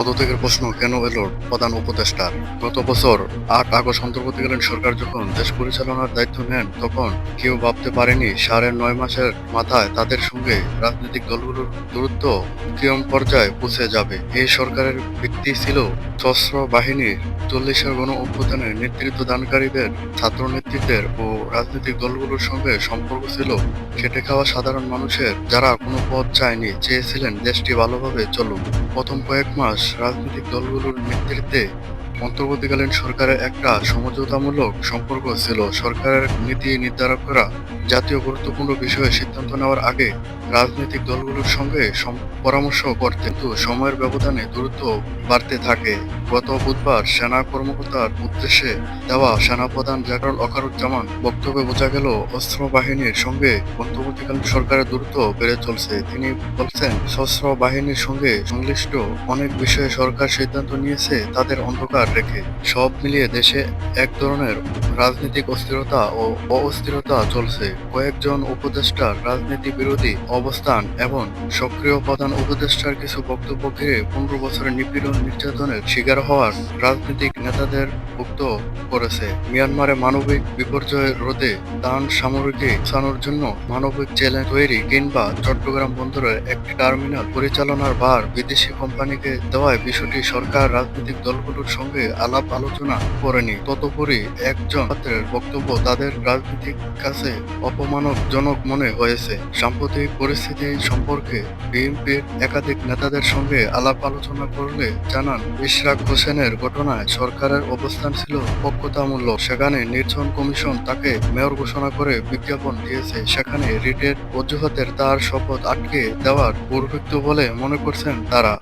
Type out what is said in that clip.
পদত্যাগের প্রশ্ন কেন এলো প্রধান উপদেষ্টার গত বছর আট আগস্ট অন্তর্বর্তীকালীন সরকার যখন দেশ পরিচালনার দায়িত্ব নেন, তখন কেউ ভাবতে পারেনি সাড়ে নয় মাসের মাথায় তাদের সঙ্গে রাজনৈতিক দলগুলোর দূরত্ব কিরম পর্যায়ে পৌঁছে যাবে। এই সরকারের ভিত্তি ছিল সশস্ত্র বাহিনীর চল্লিশের গণ অভ্যুত্থানের নেতৃত্ব দানকারীদের ছাত্র নেতৃত্বের ও রাজনৈতিক দলগুলোর সঙ্গে সম্পর্ক ছিল খেটে খাওয়া সাধারণ মানুষের। যারা কোনো পথ চায়নি, চেয়েছিলেন দেশটি ভালোভাবে চলুক। প্রথম কয়েক মাস রাজনৈতিক দলগুলোর নেতৃত্বে অন্তর্বর্তীকালীন সরকারের একটা সমঝোতামূলক সম্পর্ক ছিল। সরকারের নীতি নির্ধারকরা জাতীয় গুরুত্বপূর্ণ বিষয়ে সিদ্ধান্ত নেওয়ার আগে রাজনৈতিক দলগুলোর সঙ্গে পরামর্শ করতে কিন্তু সময়ের ব্যবধানে দূরত্ব বাড়তে থাকে। গত বুধবার সেনা কর্মকর্তার উদ্দেশ্যে দেওয়া সেনাপ্রধান জেনারেল অকারুজ্জামান বক্তব্যে বোঝা গেল, অস্ত্র বাহিনীর সঙ্গে অন্তর্বর্তীকালীন সরকারের দূরত্ব বেড়ে চলছে। তিনি বলছেন, সশস্ত্র বাহিনীর সঙ্গে সংশ্লিষ্ট অনেক বিষয়ে সরকার সিদ্ধান্ত নিয়েছে, তাদের অন্ধকার রেখে সব মিলিয়ে দেশে এক ধরনের রাজনৈতিক অস্থিরতা ও অস্থিরতা চলছে। কয়েকজন উপদেষ্টার রাজনীতি বিরোধী অবস্থান এবং সক্রিয় প্রধান উপদেষ্টার কিছু বক্তব্য ঘিরে পনেরো বছরের নিপীড়ন নির্যাতনের শিকার হওয়ার রাজনৈতিক নেতাদের মুক্ত করেছে। মিয়ানমারে মানবিক বিপর্যয় রোধে ত্রাণ সামগ্রী পৌঁছানোর জন্য মানবিক চ্যালেঞ্জ তৈরি কিংবা চট্টগ্রাম বন্দরের একটি টার্মিনাল পরিচালনার ভার বিদেশি কোম্পানিকে দেওয়ায় বিষয়টি সরকার রাজনৈতিক দলগুলোর সঙ্গে আলাপ আলোচনা করেনি। ততপরি একজন ছাত্রের বক্তব্য তাদের রাজনৈতিক কাছে অপমানজনক মনে হয়েছে। সাম্প্রতিক পরিস্থিতি সম্পর্কে বিএনপির একাধিক নেতাদের সঙ্গে আলাপ আলোচনা করলে জানান, ইশরাক হোসেনের ঘটনায় সরকারের অবস্থান ছিল পক্ষতামূলক সেখানে নির্বাচন কমিশন তাকে মেয়র ঘোষণা করে বিজ্ঞাপন দিয়েছে। সেখানে রিটের অজুহাতের তার শপথ আটকে দেওয়ার দুর্ভিক্ষ বলে মনে করছেন তারা।